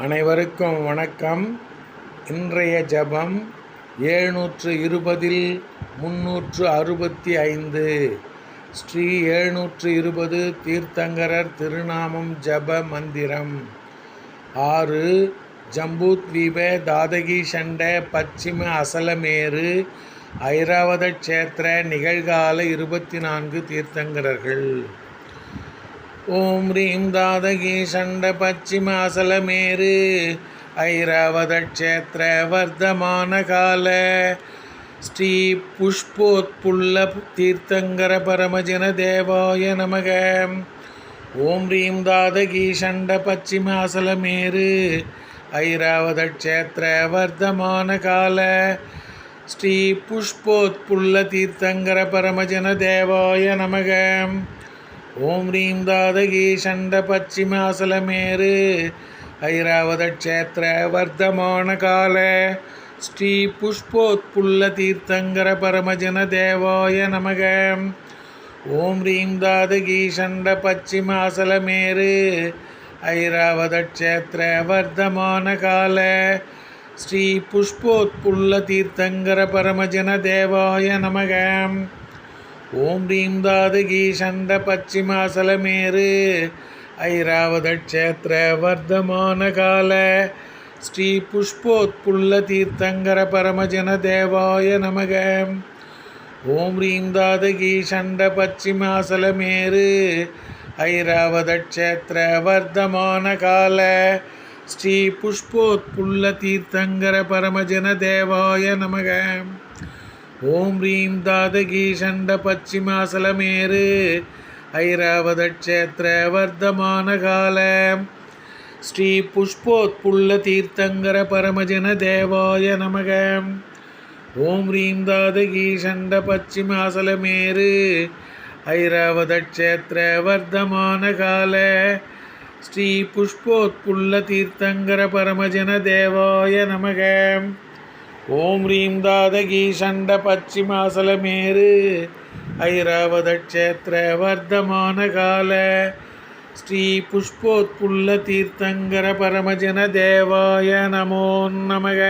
அனைவருக்கும் வணக்கம். இன்றைய ஜெபம் எழுநூற்று இருபதில் முன்னூற்று அறுபத்தி ஐந்து. ஸ்ரீ ஏழ்நூற்று இருபது தீர்த்தங்கரர் திருநாமம் ஜெப மந்திரம். ஆறு ஜம்பூத்வீப தாதகி சண்ட பச்சிம அசலமேரு ஐராவத க்ஷேத்திர நிகழ்கால இருபத்தி நான்கு தீர்த்தங்கரர்கள். ஓம் ரீம் தாதகி சண்ட பச்சிமாசலமேரு அசலமேரு வர்த்தமான கால. ஸ்ரீ புஷ்போத்புல்ல தீர்த்தங்கர பரமஜன தேவாய நமக. ஓம் ரீம் தாதகி சண்ட பச்சிமாசலமேரு அசலமேரு வர்த்தமான கால. ஸ்ரீ புஷ்போத்புல்ல தீர்த்தங்கர பரமஜன தேவாய நமகம் ஓம் ரீம் தாதகி சண்ட பச்சிம அசலமேரு ஐராவத க்ஷேத்திர வர்த்தமான கால. ஸ்ரீ புஷ்போத்புல்ல தீர்த்தங்கர பரமஜன தேவாய நமக. ஓம் ரீம் தாதகி சண்ட பச்சிம அசலமேரு ஐராவத க்ஷேத்திர வர்த்தமான கால. ஸ்ரீ புஷ்போத்புல்ல தீர்த்தங்கர பரமஜன தேவாய நமகம் ஓம் ரீம் தாதகி சண்ட பச்சிமாசலமேரு ஐராவத வர்த்தமான கால. ஸ்ரீ புஷ்போத்புல்ல தீர்த்தங்கர பரமஜன தேவாய நமக. ஓம் ரீம் தாதகி சண்ட பச்சிமாசலமேரு ஐராவத வர்த்தமான கால. ஸ்ரீ புஷ்போத்புல்ல தீர்த்தங்கர பரமஜன தேவாய நமக. ஓம் ரீம் தாதகி ஷண்ட பச்சிமாசலமேரு ஐராவத க்ஷேத்திர வர்த்தமான கால ஸ்ரீ புஷ்போத்புல்ல தீர்த்தங்கர பரமஜன தேவாய நமக ஓம் ரீம் தாதகி ஷண்ட பச்சிமாசலமேரு ஐராவத க்ஷேத்திர வர்த்தமான கால. ஸ்ரீ புஷ்போத்புல்ல தீர்த்தங்கர பரமஜன தேவாய நமகம். ஓம் ரீம் தாதகி சண்ட பச்சிமாசலமேரு ஐராவத க்ஷேத்திர வர்த்தமான கால. ஸ்ரீ புஷ்போத்புல்ல தீர்த்தங்கர பரமஜன தேவாய நமோ நமக.